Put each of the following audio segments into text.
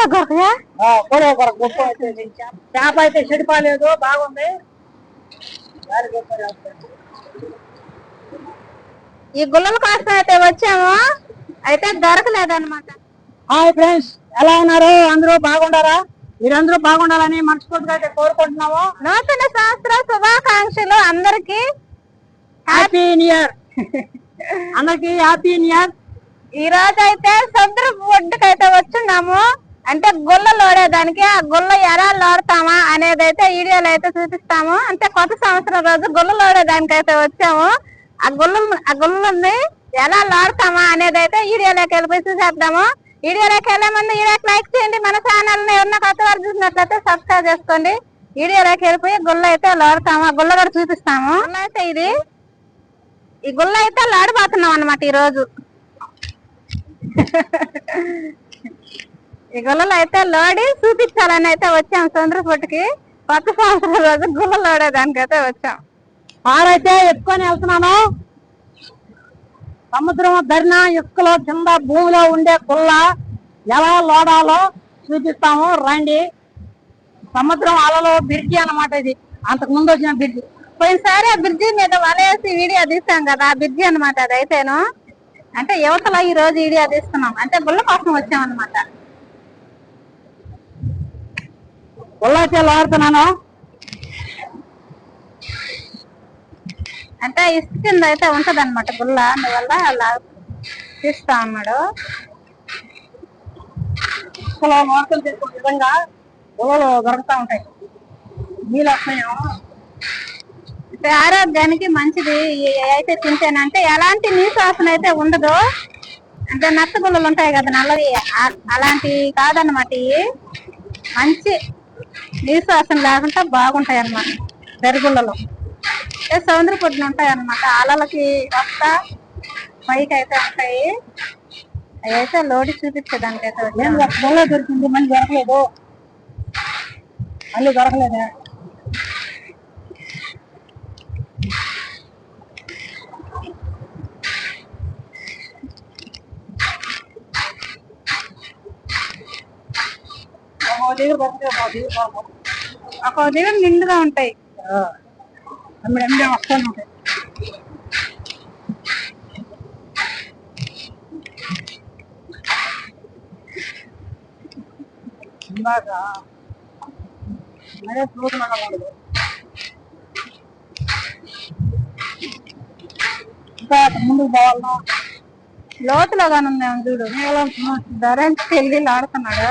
కోడిగా దొరకయా కూడా ఒక గొప్ప చేప అయితే చెడిపోలేదు బాగుంది. ఈ గుల్లల కోసం అయితే వచ్చాము. అయితే దొరకలేదన్నమాట. హాయ్ ఫ్రెండ్స్ ఎలా ఉన్నారు? అందరూ బాగుండారా మీరందరూ బాగుండాలని మనస్ఫూర్తిగా అయితే కోరుకుంటున్నాము. నూతన సంవత్సర శుభాకాంక్షలు అందరికి. హ్యాపీ ఇయర్ అందరికి హ్యాపీ ఇయర్ ఈ రోజు అయితే సముద్ర ఒడ్డుకి అయితే వచ్చున్నాము. అంటే గుల్ల లోడేదానికి ఆ గుల్ల ఎలా లోడతామా అనేది అయితే వీడియోలో అయితే చూపిస్తాము. అంటే కొత్త సంవత్సరం రోజు గుల్ల లోడేదానికి అయితే వచ్చాము. ఆ గుల్ల ఆ గుల్లని ఎలా లోడతామా అనేది అయితే వీడియోలోకి వెళ్ళిపోయి చూసేద్దాము. వీడియోలోకి వెళ్ళే ముందు వీడియోకి లైక్ చేయండి. మన ఛానల్ ఏమన్నా కొత్త వారు చూసినట్లయితే సబ్స్క్రైబ్ చేసుకోండి. వీడియోలోకి వెళ్ళిపోయి గుల్ల అయితే లోడతాము. ఆ గుల్ల కూడా చూపిస్తాము. గుల్ల అయితే ఇది ఈ గుల్ల అయితే లోడిపోతున్నాం అనమాట ఈ రోజు. ఈ గుళ్ళలో అయితే లోడి చూపించాలని అయితే వచ్చాం చంద్రపుట్టుకి కొత్త సంవత్సరం రోజు గుళ్ళ లోడేదానికి అయితే వచ్చాం. ఆరైతే ఎత్తుకొని వెళ్తున్నాను సముద్రం ధరిన ఇసుకలో కింద భూమిలో ఉండే కుల్ల ఎలా లోడాలో చూపిస్తాము. రండి. సముద్రం అలలో బ్రిడ్జి అన్నమాట ఇది. అంతకు ముందు వచ్చిన బ్రిడ్జి. పోయినసారి ఆ బ్రిడ్జి మీద వలేసి వీడియో తీస్తాం కదా ఆ బ్రిడ్జి అన్నమాట అదైతేను. అంటే యువతలో ఈ రోజు వీడియో తీస్తున్నాం. అంటే గుళ్ళ కోసం వచ్చాం అనమాట కుల్ల అయితే లోడుతున్నాను అంటే ఇసుక కింద అయితే ఉంటది అనమాట గుళ్ళ అందువల్ల అలా తీస్తా అన్నాడు విధంగా దొరుకుతా ఉంటాయి. నీళ్ళు వస్తాయేమో అంటే ఆరోగ్యానికి మంచిది. అయితే తింటేనంటే ఎలాంటి నీసు వాసన అయితే ఉండదు. అంటే నత్త గుల్లలు ఉంటాయి కదా నల్లవి. ఆ- అలాంటి కాదన్నమాట ఇవి. మంచి నీసు లేకుండా బాగుంటాయి అన్నమాట పెరుగుళ్ళలో. సౌందర్య సముద్ర పొట్టులు ఉంటాయి అన్నమాట అలలకి వస్తా పైకి అయితే ఉంటాయి అవి అయితే లోడి చూపించే దానికైతే ఏం దొరికింది మళ్ళీ దొరకలేదు? మళ్ళీ దొరకలేదా? ఒక దగ్గర నిండుగా ఉంటాయి. ఆ. అమ్మిడి వస్తాను. ఉంటాయి మరే చూస్తున్నాను ఇంకా ముందుకు పోవాలన్నా లోతులో ఉందేమో చూడు. ధర వెళ్ళి ఆడుతున్నాడు.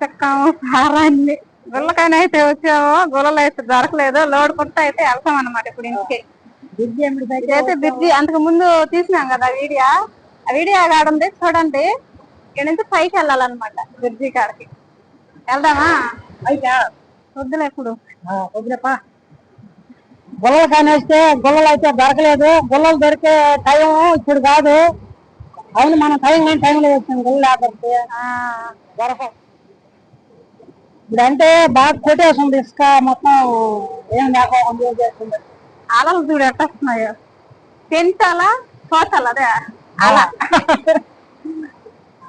చెక్కాము సారాన్ని గుళ్ళకైనా అయితే వచ్చాము గుళ్ళలో అయితే దొరకలేదు లోడుకుంటూ అయితే వెళ్తాం అన్నమాట ఇప్పుడు ఇంటికి. ఇదైతే బ్రిడ్జి అంతకు ముందు తీసినాం కదా వీడియో. ఆ వీడియో కాడ ఉంది చూడండి. ఇక్కడ నుంచి పైకి వెళ్ళాలన్నమాట బ్రిడ్జి కాడకి. వెళ్దామా? అయితే వద్దులే ఇప్పుడు. వదిలేపా. గుల్లలు కానేస్తే గుల్లలు అయితే దొరకలేదు. గుల్లలు దొరికే టైం ఇప్పుడు కాదు. అవును మనం టైం కానీ టైంలో వచ్చాం గుల్ల లేకపోతే ఆ, దొరకవు. ఇప్పుడు అంటే బాగా కొట్టేస్తుంది. ఇసుక మొత్తం ఏం లేకుండా చేస్తుంది. అలలు చూడు ఎట్ట వస్తున్నాయో. పెంచాలా పోతాలా అదే? అలా.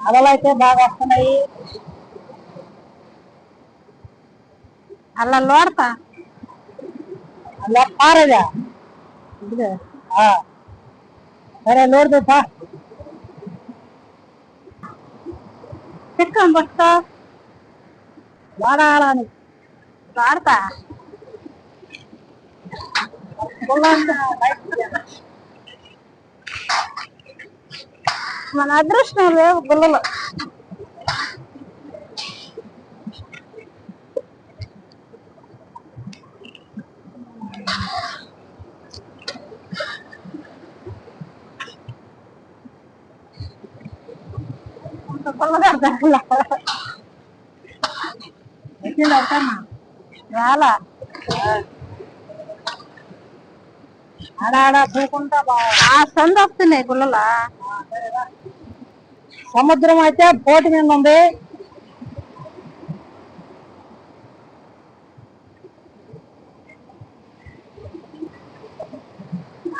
అలలు అయితే బాగా వస్తున్నాయి. అలా లోడతా? అలా పారదా? ఆ. సరే లోడుదు పా. చిక్కం పట్టుకో వాడాలని. వాడతా. మన అదృష్టం లేవు గుల్లలు గుల్లగా వచ్చింది అవుతామా రాలా? ఆ సంద వస్తున్నాయి గుల్లలా సముద్రం అయితే పోటీ మీద ఉంది.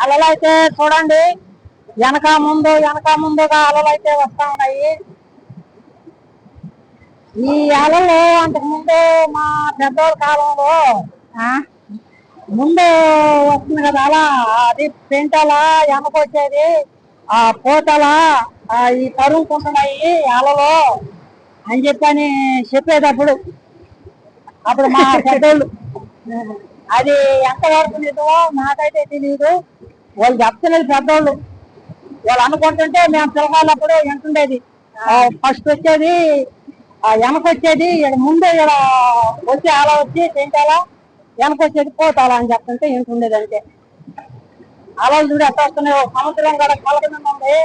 అలలు అయితే చూడండి. వెనక ముందు వెనక ముందుగా అలలు అయితే వస్తా ఉన్నాయి. ఈ అలలు అంతకు ముందు మా పెద్దోళ్ళ కాలంలో ముందు వస్తుంది కదా అలా అది పెంటలా ఎమకొచ్చేది ఆ పోతలా ఈ తరుగుకుంటున్నాయి అలలో అని చెప్పని చెప్పేటప్పుడు అప్పుడు మా పెద్దోళ్ళు అది ఎంత వరకు నిజమో నాకైతే తెలియదు వాళ్ళు చెప్తున్నది పెద్దోళ్ళు వాళ్ళు అనుకుంటుంటే మేము పిలకాలప్పుడు ఎంతుండేది ఫస్ట్ వచ్చేది వెనకొచ్చేది ఈడ ముందు ఈడ వచ్చి అలా వచ్చి తింటాలా వెనకొచ్చేది పోతాలా అని చెప్తుంటే వింటుండేది అంతే. అలా చూడు ఎట్లా వస్తున్నాయి సంవత్సరం కూడా కలకడం ఉంది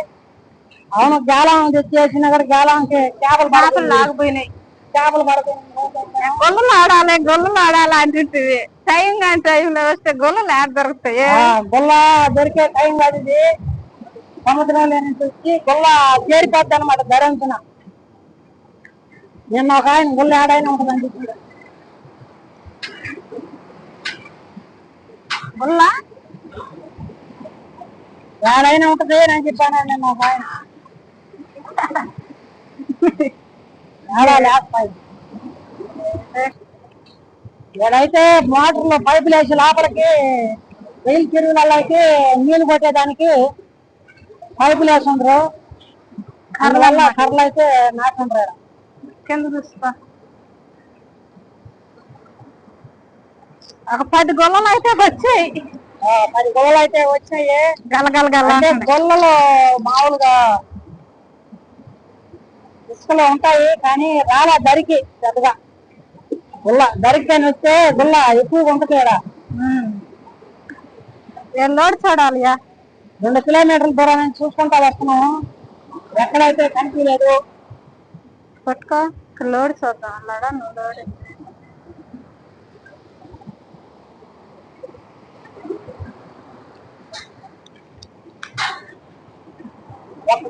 అవును గాలం తెచ్చేసిన కూడా గాలానికి చేపలు చేపలు లాగిపోయినాయి. చేపలు పడుతుంది గొల్లలు ఆడాలి గొల్లలు ఆడాలి అంటుంటివి. టైం కాని టైంలో వస్తే గొల్లలు ఆడ దొరుకుతాయి. గుల్ల దొరికే టైం కాదు ఇది. సముద్రంలో నుంచి వచ్చి గుల్ల చేరిపోద్ది అనమాట ధరంతున నిన్న ఒక ఆయన గుల్ల ఏడైనా ఉంటుందని చెప్పాడు. గుల్ల ఏడైనా ఉంటది నేను చెప్పాను నిన్న ఒక ఆయన. ఏడా లేస్తాయి ఏడైతే మోటార్లు పైపులు వేసి లోపలికి రైలు చెరువులకి నీళ్ళు కొట్టేదానికి పైపులు వేసిండ్రు అందువల్ల కర్రలు అయితే నాటుండ్రు కింద ఒక పది గొల్లలు అయితే వచ్చాయి పది గొల్లలు అయితే వచ్చినాయి గలగల గల గొల్లలు మామూలుగా ఇసుకలో ఉంటాయి కానీ రాలా దరికి పెద్దగా గుల్ల దరికి వస్తే గుల్ల ఎక్కువగా ఉంటుంది ఏం లోడ్ చూడాలియా రెండు కిలోమీటర్ల దూరం నుంచి చూసుకుంటా వస్తున్నాము ఎక్కడైతే కనిపించలేదు పట్టుకో ఇక్కడ లోడ్ చూద్దాం అన్నాడా నువ్వు లోడ్ ఒక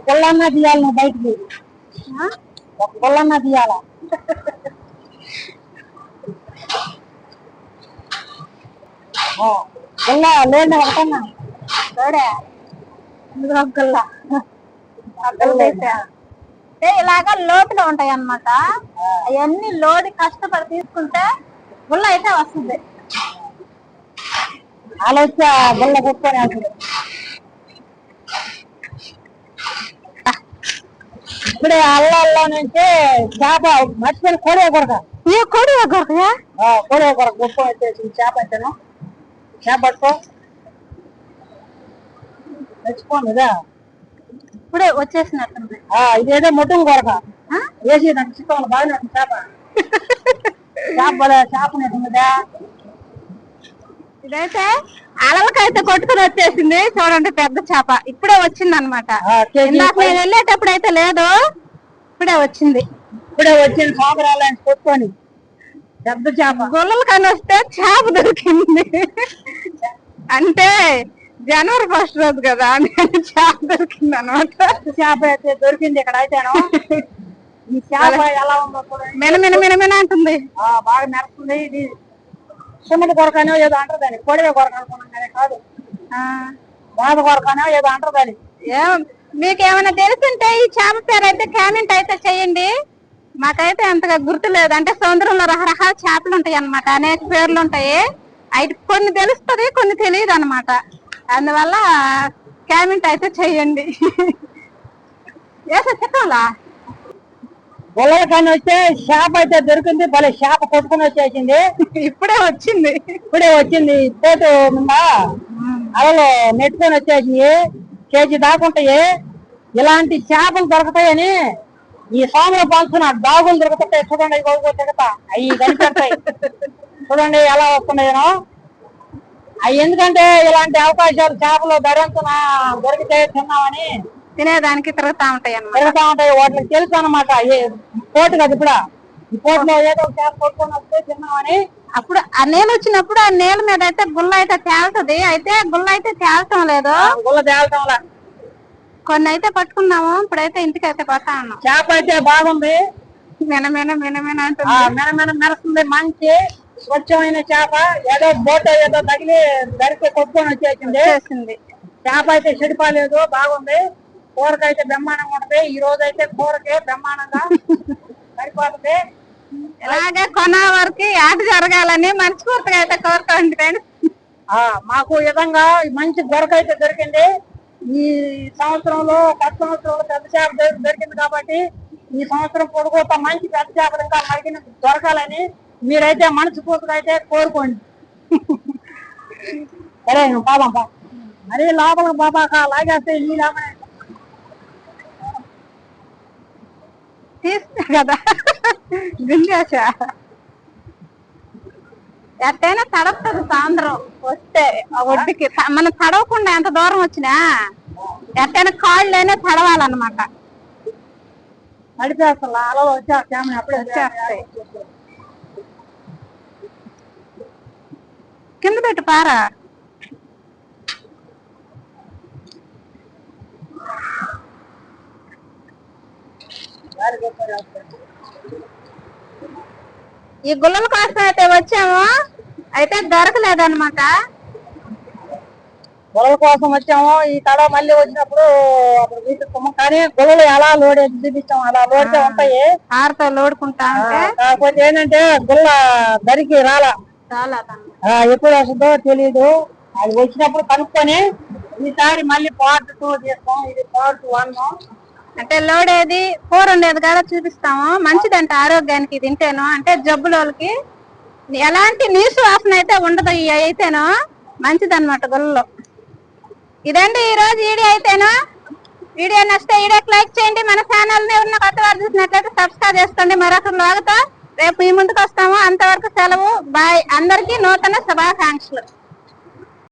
తీయాలి నువ్వు బయటికి? ఒక గుల్లన్నా తీయాలా ఒకటన్నా లోడే ఇందులో ఒక గుల్ల ఏ ఇలాగా లోతులో ఉంటాయి అన్నమాట అవన్నీ లోడి కష్టపడి తీసుకుంటే గుల్ల అయితే వస్తుంది. ఆలోచన గుల్ల వెళ్తుంది ఇప్పుడే అల్లలో నుంచి చేప మర్చిపోయిన కోడే కొరక ఏ కొడి ఒకరియా కోడే కొరక గొప్ప వచ్చేసి చేప అయితేను చేప పట్టుకో. తెచ్చుకోండి ఇదా ఇప్పుడే వచ్చేసినట్టుంది ఆ, ఇదేదో మొట్టం కొరక? వేసి నాకు చిక్కలు బాగా చేప. ఇదైతే అలలకైతే కొట్టుకుని వచ్చేసింది. చూడండి పెద్ద చేప. ఇప్పుడే వచ్చింది అనమాట ఇందాక నేను వెళ్ళేటప్పుడు అయితే లేదు. ఇప్పుడే వచ్చింది. ఇప్పుడే వచ్చింది సోమరాలని కొట్టుకొని. పెద్ద చేప. గొల్లలు కానీ వస్తే చేప దొరికింది. అంటే జనవరి ఫస్ట్ రోజు కదా చేప దొరికింది అనమాట చేప అయితే దొరికింది ఇక్కడ అయితేను. ఈ చేప ఎలా ఉందో చూడండి. మిన మిన మిన మిన అంటుంది. ఆ, బాగా మెరుస్తుంది. ఇది సుమటి కొరకనో ఏదో అంటారు దాన్ని. కొడివే కొరక అనుకున్నాం కానీ కాదు. ఆ, బాధ కొరకనో ఏదో అంటారు దాన్ని. ఏం మీకు ఏమైనా తెలుసుంటే ఈ చేప పేరు అయితే కామెంట్ అయితే చేయండి. మాకైతే అంతగా గుర్తు లేదు. అంటే సముద్రంలో రకరకాల చేపలు ఉంటాయి అన్నమాట అనేక పేర్లు ఉంటాయి. అయితే కొన్ని తెలుస్తుంది కొన్ని తెలియదు అనమాట అందువల్ల కామెంట్ అయితే చెయ్యండి గొల్లల కానీ వస్తే చేప అయితే దొరికింది భలే చేప కొట్టుకుని వచ్చేసింది. ఇప్పుడే వచ్చింది. ఇప్పుడే వచ్చింది. పోటు అలలు నెట్టుకొని వచ్చేసింది కేజీ దాకుంటాయి ఇలాంటి చేపలు దొరుకుతాయని ఈ సోమల పంచున డాగులు దొరుకుతాయి చూడండి గోగు తిడతా. అవి కనిపెడతాయి. చూడండి ఎలా వస్తున్నాయో ఎందుకంటే ఇలాంటి అవకాశాలు చేపలు ధరించిన దొరికితే తిన్నామని తినేదానికి తిరుగుతా ఉంటాయి తిరుగుతా ఉంటాయి. వాటికి తెలుసు అనమాట పోటు కదా ఇప్పుడు? ఈ పోటులో ఏదో చేప కొట్టుకొని వస్తే తిన్నామని. అప్పుడు ఆ నీళ్ళు వచ్చినప్పుడు ఆ నీళ్ళ మీద అయితే గుల్ల అయితే తేలుతుంది. అయితే గుల్ల అయితే తేలటం లేదు. గుల్ల తేలటంలా కొన్ని అయితే పట్టుకున్నాము ఇప్పుడైతే ఇంటికి అయితే పోతా ఉన్నాం. చేప అయితే బాగుంది. మిన మిన మిన మిన ఆ అంటుంది మెన మెన మెరుస్తుంది మంచి. స్వచ్ఛమైన చేప ఏదో బోట్ ఏదో తగిలి దరికి కొట్టుకొని వచ్చేసింది. చేప అయితే చెడిపోలేదు బాగుంది. కూరకి అయితే బ్రహ్మాండంగా ఉంటది ఈ రోజు అయితే కూరకి బ్రహ్మాండంగా సరిపోతుంది. ఇలాగే కొన వరకు ఆట జరగాలని మనస్ఫూర్తిగా అయితే కోరుకోండి ఫ్రెండ్స్. ఆ మాకు విధంగా మంచి గొరక అయితే దొరికింది. ఈ సంవత్సరంలో గత సంవత్సరంలో పెద్ద చేప దొరి- దొరికింది కాబట్టి ఈ సంవత్సరం పొడుగుతా మంచి పెద్ద చేపలు ఇంకా మరిగిన దొరకాలని మీరైతే మనస్ఫూర్తిగా అయితే కోరుకోండి. సరే బాబా బా మరి లోపల బాబా లాగేస్తే ఈ లోపల. తీస్తా కదా. గుంజేసా ఎట్టయినా తడపుతుంది సాయంత్రం వస్తే ఒడ్డుకి. మనం తడవకుండా ఎంత దూరం వచ్చినా ఎట్టయినా కాళ్ళైనా తడవాలన్నమాట. నడిపేస్తా. అలా వచ్చా వచ్చేస్తాయి. కింద పెట్టు పారా. ఈ గుల్లల కోసం అయితే వచ్చాము. అయితే దొరకలేదన్నమాట. గొడవ కోసం వచ్చాము. ఈ తడ మళ్ళీ వచ్చినప్పుడు అప్పుడు కానీ గొడవలు ఎలా లోడ్ చూపిస్తాం అలా లోడ్తే ఉంటాయి. ఆరుతో లోడుకుంటా కాకపోతే ఏంటంటే గుల్ల దరికి రాలా. ఎప్పుడు వస్తుందో తెలియదు అది వచ్చినప్పుడు కనుక్కొని ఈసారి మళ్ళీ పార్ట్ టూ చేస్తాం. ఇది పార్ట్ వన్ అంటే లోడ్ ఏది? కూర ఉండేది కూడా చూపిస్తాము. మంచిదంట ఆరోగ్యానికి తింటేను. అంటే జబ్బులోకి ఎలాంటి నీసు వాసన అయితే ఉండదు ఇవి అయితేను. మంచిదన్నమాట గుళ్ళలో. ఇదండి ఈ రోజు వీడియో అయితేను. వీడియో నచ్చితే వీడియోకి లైక్ చేయండి. మన ఛానల్ని ఉన్న కొత్త వారు చూసినట్లయితే సబ్స్క్రైబ్ చేసుకోండి. మరొక లాగుతా రేపు ఈ ముందుకు వస్తాము. అంతవరకు సెలవు. బాయ్. అందరికీ నూతన శుభాకాంక్షలు.